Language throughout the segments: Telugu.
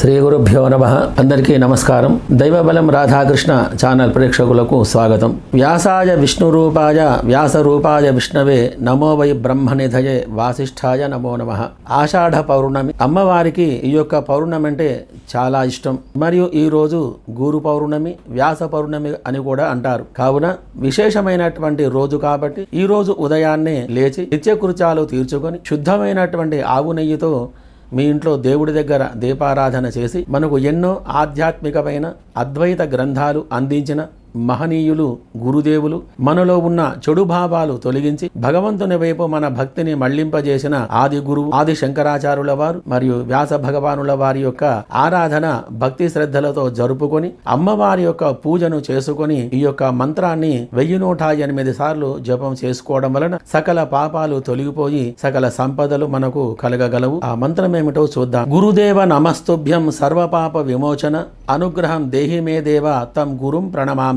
శ్రీ గురుభ్యో నమ. అందరికీ నమస్కారం. దైవబలం రాధాకృష్ణ ఛానల్ ప్రేక్షకులకు స్వాగతం. వ్యాసాయ విష్ణురూపాయ వ్యాసరూపాయ విష్ణవే నమో వై బ్రహ్మనిధయే వాసిష్ఠాయ నమో నమ. ఆషాఢ పౌర్ణమి అమ్మవారికి ఈ యొక్క పౌర్ణమి అంటే చాలా ఇష్టం. మరియు ఈ రోజు గురు పౌర్ణమి వ్యాస పౌర్ణమి అని కూడా అంటారు. కావున విశేషమైనటువంటి రోజు కాబట్టి ఈ రోజు ఉదయాన్నే లేచి నిత్యకృత్యాలు తీర్చుకొని శుద్ధమైనటువంటి ఆవు నెయ్యితో మీ ఇంట్లో దేవుడి దగ్గర దీపారాధన చేసి మనకు ఎన్నో ఆధ్యాత్మికమైన అద్వైత గ్రంథాలు అందించిన మహనీయులు గురుదేవులు మనలో ఉన్న చెడు భావాలు తొలగించి భగవంతుని వైపు మన భక్తిని మళ్ళింపజేసిన ఆది గురువు ఆది శంకరాచార్యుల వారు మరియు వ్యాస భగవానుల వారి యొక్క ఆరాధన భక్తి శ్రద్ధలతో జరుపుకొని అమ్మవారి యొక్క పూజను చేసుకొని ఈ యొక్క మంత్రాన్ని వెయ్యి నూట ఎనిమిది సార్లు జపం చేసుకోవడం వలన సకల పాపాలు తొలగిపోయి సకల సంపదలు మనకు కలగగలవు. ఆ మంత్రం ఏమిటో చూద్దాం. గురుదేవ నమస్తుభ్యం సర్వపాప విమోచన అనుగ్రహం దేహి మే దేవ తం గురుం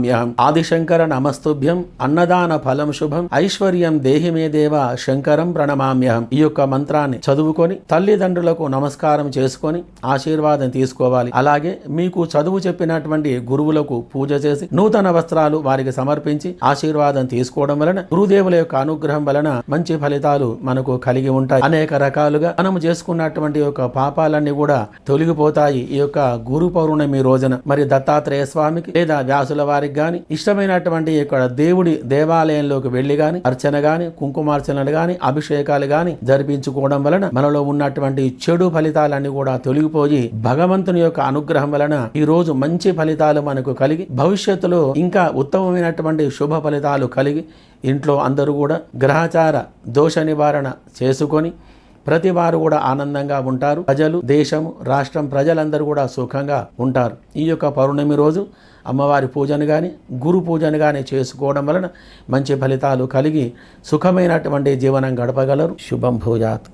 ప్రణమామ్యహం ఆదిశంకర నమస్తుభ్యం అన్నదాన ఫలం శుభం ఐశ్వర్యం దేహి మే దేవ శంకరం ప్రణమామ్యహం. ఈ యొక్క మంత్రాన్ని చదువుకొని తల్లిదండ్రులకు నమస్కారం చేసుకొని ఆశీర్వాదం తీసుకోవాలి. అలాగే మీకు చదువు చెప్పినటువంటి గురువులకు పూజ చేసి నూతన వస్త్రాలు వారికి సమర్పించి ఆశీర్వాదం తీసుకోవడం వలన గురుదేవుల యొక్క అనుగ్రహం వలన మంచి ఫలితాలు మనకు కలిగి ఉంటాయి. అనేక రకాలుగా మనం చేసుకున్నటువంటి యొక్క పాపాలన్నీ కూడా తొలగిపోతాయి. ఈ యొక్క గురు పౌర్ణమి రోజున మరి దత్తాత్రేయ స్వామికి లేదా వ్యాసుల వారికి కానీ ఇష్టమైనటువంటి ఇక్కడ దేవుడి దేవాలయంలోకి వెళ్ళి గాని అర్చన గాని కుంకుమార్చనలు గాని అభిషేకాలు గాని జరిపించుకోవడం వలన మనలో ఉన్నటువంటి చెడు ఫలితాలన్నీ కూడా తొలగిపోయి భగవంతుని యొక్క అనుగ్రహం వలన ఈ రోజు మంచి ఫలితాలు మనకు కలిగి భవిష్యత్తులో ఇంకా ఉత్తమమైనటువంటి శుభ ఫలితాలు కలిగి ఇంట్లో అందరూ కూడా గ్రహచార దోష నివారణ చేసుకొని ప్రతి వారు కూడా ఆనందంగా ఉంటారు. ప్రజలు దేశము రాష్ట్రం ప్రజలందరూ కూడా సుఖంగా ఉంటారు. ఈ యొక్క పౌర్ణమి రోజు అమ్మవారి పూజను కానీ గురు పూజను కానీ చేసుకోవడం వలన మంచి ఫలితాలు కలిగి సుఖమైనటువంటి జీవనం గడపగలరు. శుభం భూజాత్.